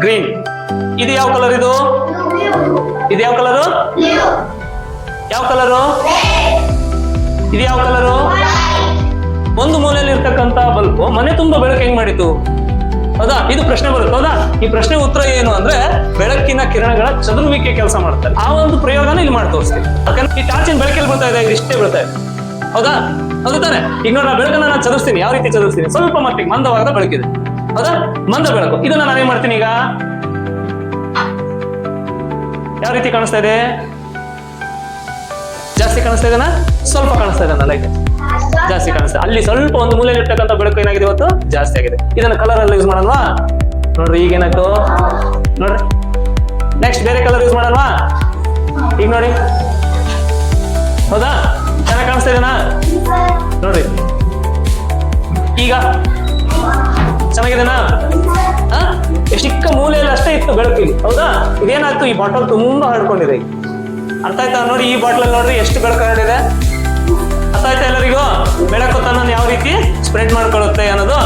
Green ಇದು ಯಾವ colour ಇದು? ಇದು ಯಾವ ಕಲರು ಯಾವ ಕಲರು ಇದು ಯಾವ ಕಲರು ಒಂದು ಮೂಲೆಯಲ್ಲಿ ಇರ್ತಕ್ಕಂತ ಬಲ್ಬು ಮನೆ ತುಂಬಾ ಬೆಳಕು ಹೆಂಗ್ ಮಾಡಿತು? ಹೌದಾ? ಇದು ಪ್ರಶ್ನೆ ಬರುತ್ತೆ, ಹೌದಾ? ಈ ಪ್ರಶ್ನೆ ಉತ್ತರ ಏನು ಅಂದ್ರೆ ಬೆಳಕಿನ ಕಿರಣಗಳ ಚದುರುವಿಕೆ ಕೆಲಸ ಮಾಡ್ತಾರೆ. ಆ ಒಂದು ಪ್ರಯೋಗನ ಇಲ್ಲಿ ಮಾಡಿ ತೋರಿಸ್ತೀವಿ ಯಾಕಂದ್ರೆ ಈ ಟಾರ್ಚಿನ ಬೆಳಕಲ್ಲಿ ಬರ್ತಾ ಇದೆ ಇಷ್ಟೇ ಬರ್ತಾ ಇದೆ. ಹೌದಾ? ಹೌದು ತಾನೆ? ಈಗ ನೋಡ ಬೆಳಕನ್ನ ನಾನು ಚದುರಿಸ್ತೀನಿ. ಯಾವ ರೀತಿ ಚದುರಿಸ್ತೀನಿ? ಸ್ವಲ್ಪ ಮಟ್ಟಿಗೆ ಮಂದವಾದ ಬೆಳಕಿದೆ. ಹೌದಾ? ಮಂದ ಬೆಳಕು. ಇದನ್ನ ನಾನೇನ್ ಮಾಡ್ತೀನಿ ಈಗ? ಯಾವ ರೀತಿ ಕಾಣಿಸ್ತಾ ಇದೆ? ಜಾಸ್ತಿ ಕಾಣಿಸ್ತಾ ಇದೆನಾ? ಸ್ವಲ್ಪ ಕಾಣಿಸ್ತಾ ಇದೆ ಲೈಟ್ ಜಾಸ್ತಿ ಕಾಣಿಸ್ತಾ ಅಲ್ಲಿ ಸ್ವಲ್ಪ ಒಂದು ಮೂಲೆಯಲ್ಲಿ ಇರ್ತಕ್ಕಂಥ ಬೆಳಕು ಏನಾಗಿದೆ ಇವತ್ತು? ಜಾಸ್ತಿ ಆಗಿದೆ. ಇದನ್ನ ಕಲರ್ ಅಲ್ಲಿ ಯೂಸ್ ಮಾಡಲ್ವಾ ನೋಡ್ರಿ, ಈಗ ಏನಾಯ್ತು? ನೋಡ್ರಿ. ನೆಕ್ಸ್ಟ್ ಬೇರೆ ಕಲರ್ ಯೂಸ್ ಮಾಡಲ್ವಾ ಈಗ ನೋಡಿ. ಹೌದಾ? ಚೆನ್ನಾಗಿ ಕಾಣಿಸ್ತಾ ಇದೆನಾ? ನೋಡ್ರಿ. ಈಗ? ಚೆನ್ನಾಗಿದೆನಾ? ಚಿಕ್ಕ ಮೂಲೆಯಲ್ಲಿ ಅಷ್ಟೇ ಇತ್ತು ಬೆಳಕಿಲಿ ಹೌದಾ? ಇದೇನಾಯ್ತು? ಈ ಬಾಟಲ್ ತುಂಬಾ ಹರಡ್ಕೊಂಡಿದೆ. ಅರ್ಥ ಆಯ್ತಾ? ನೋಡಿ ಈ ಬಾಟಲ್ ನೋಡ್ರಿ ಎಷ್ಟು ಬೆಳಕು ಹರಡಿದೆ. ಅರ್ಥ ಆಯ್ತಾ ಎಲ್ಲರಿಗೂ? ಬೆಳಕು ತನ್ನ ಯಾವ ರೀತಿ ಸ್ಪ್ರೆಡ್ ಮಾಡ್ಕೊಳ್ಳುತ್ತೆ ಅನ್ನೋದು?